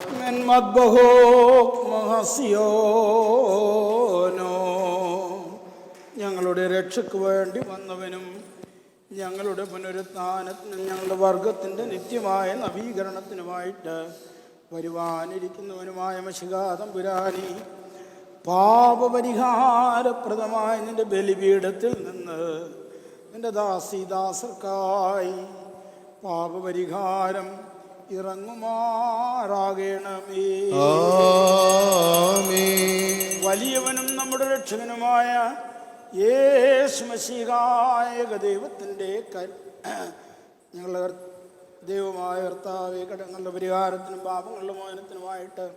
من مذبحه മഹസിയോനോ ഞങ്ങളുടെ രക്ഷയ്ക്ക് വേണ്ടി വന്നവനും ഞങ്ങളുടെ പുനരുത്ഥാനത്തിനും ഞങ്ങളുടെ വർഗത്തിൻ്റെ നിത്യമായ നവീകരണത്തിനുമായിട്ട് വരുവാനിരിക്കുന്നവനുമായ മഷികാതം പുരാനി പാപപരിഹാരപ്രദമായ നിന്റെ ബലിപീഠത്തിൽ നിന്ന് നിന്റെ ദാസിദാസർക്കായി പാപപരിഹാരം ഇറങ്ങുമാറാകണമേ. വലിയവനും നമ്മുടെ രക്ഷകനുമായ യേശുമശിഹായക ദൈവത്തിന്റെ ക ഞങ്ങളുടെ ദൈവമായ കർത്താവെ കടങ്ങളുടെ പരിഹാരത്തിനും പാപങ്ങളുടെ മോചനത്തിനുമായിട്ട്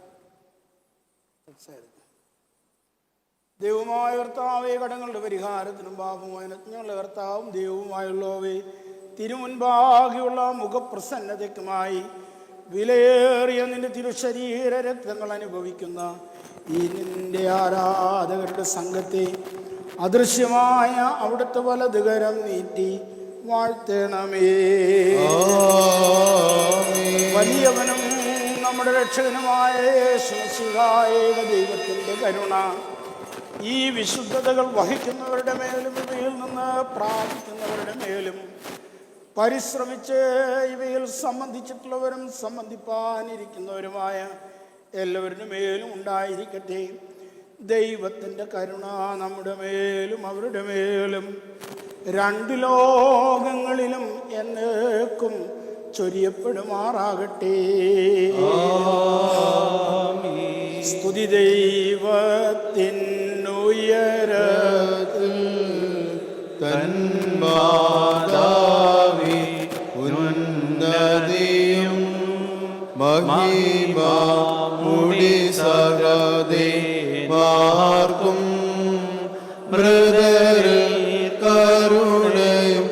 ദൈവമായ കർത്താവെ കടങ്ങളുടെ പരിഹാരത്തിനും പാപമോചനത്തിനും ഞങ്ങളുടെ കർത്താവും ദൈവവുമായുള്ളവേ തിരുമുൻപാകെയുള്ള മുഖപ്രസന്നതയ്ക്കുമായി വിലയേറിയ നിന്റെ തിരുശരീര രക്തങ്ങൾ അനുഭവിക്കുന്ന ഈ നിന്റെ ആരാധകരുടെ സംഘത്തെ അദൃശ്യമായ അവിടുത്തെ വലതുകരം നീട്ടി വാഴ്ത്തണമേ. വലിയവനും നമ്മുടെ രക്ഷകനുമായ യേശുമശിഹായേക ദൈവത്തിന്റെ കരുണ ഈ വിശുദ്ധതകൾ വഹിക്കുന്നവരുടെ മേലും ഇവയിൽ നിന്ന് പ്രാപിക്കുന്നവരുടെ മേലും പരിശ്രമിച്ച് ഇവയിൽ സംബന്ധിച്ചിട്ടുള്ളവരും സംബന്ധിപ്പാനിരിക്കുന്നവരുമായ എല്ലാവരുടെ മേലും ഉണ്ടായിരിക്കട്ടെ. ദൈവത്തിന്റെ കരുണ നമ്മുടെ മേലും അവരുടെ മേലും രണ്ട് ലോകങ്ങളിലും എന്നേക്കും ചൊരിയപ്പെടുമാറാകട്ടെ. സ്തുതി ദൈവത്തിനുയരത്തിൽ തന്മാതാവി മഹിമ മുടി സകതേ മാർക്കും. മൃദരിൽ കരുണയും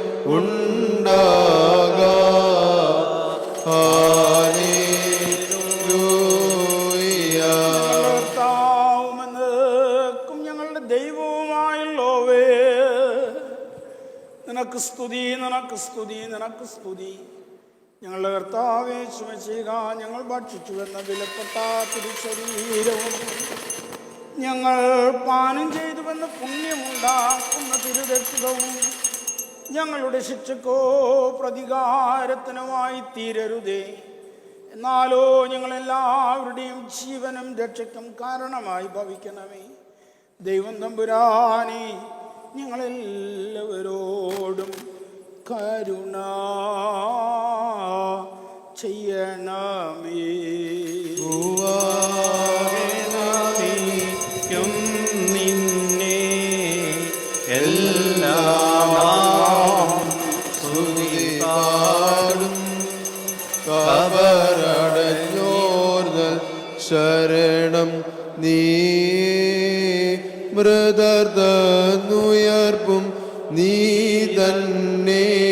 ഞങ്ങളുടെ ദൈവവുമായുള്ളവേ. നിനക്ക് സ്തുതി നിനക്ക് സ്തുതി നിനക്ക് സ്തുതി. ഞങ്ങളുടെ കർത്താവേ ശ്രമിച്ചുക ഞങ്ങൾ ഭക്ഷിച്ചു എന്ന വിലപ്പെട്ട തിരുശരീരവും ഞങ്ങൾ പാനം ചെയ്തുവെന്ന് പുണ്യമുണ്ടാക്കുന്ന തിരുരക്ഷിതവും ഞങ്ങളുടെ ശിക്ഷക്കോ പ്രതികാരത്തിനുമായി തീരരുതേ. എന്നാലോ ഞങ്ങളെല്ലാവരുടെയും ജീവനും രക്ഷയ്ക്കും കാരണമായി ഭവിക്കണമേ. ദൈവം തമ്പുരാനെ ഞങ്ങളെല്ലാവരോടും കരുണ. ചെയ്യണമേ. ഭൂവാനമിക്കും നിന്നെ. ശരണം നീ. മൃദർന്നുയർപ്പും നീ തന്നെ.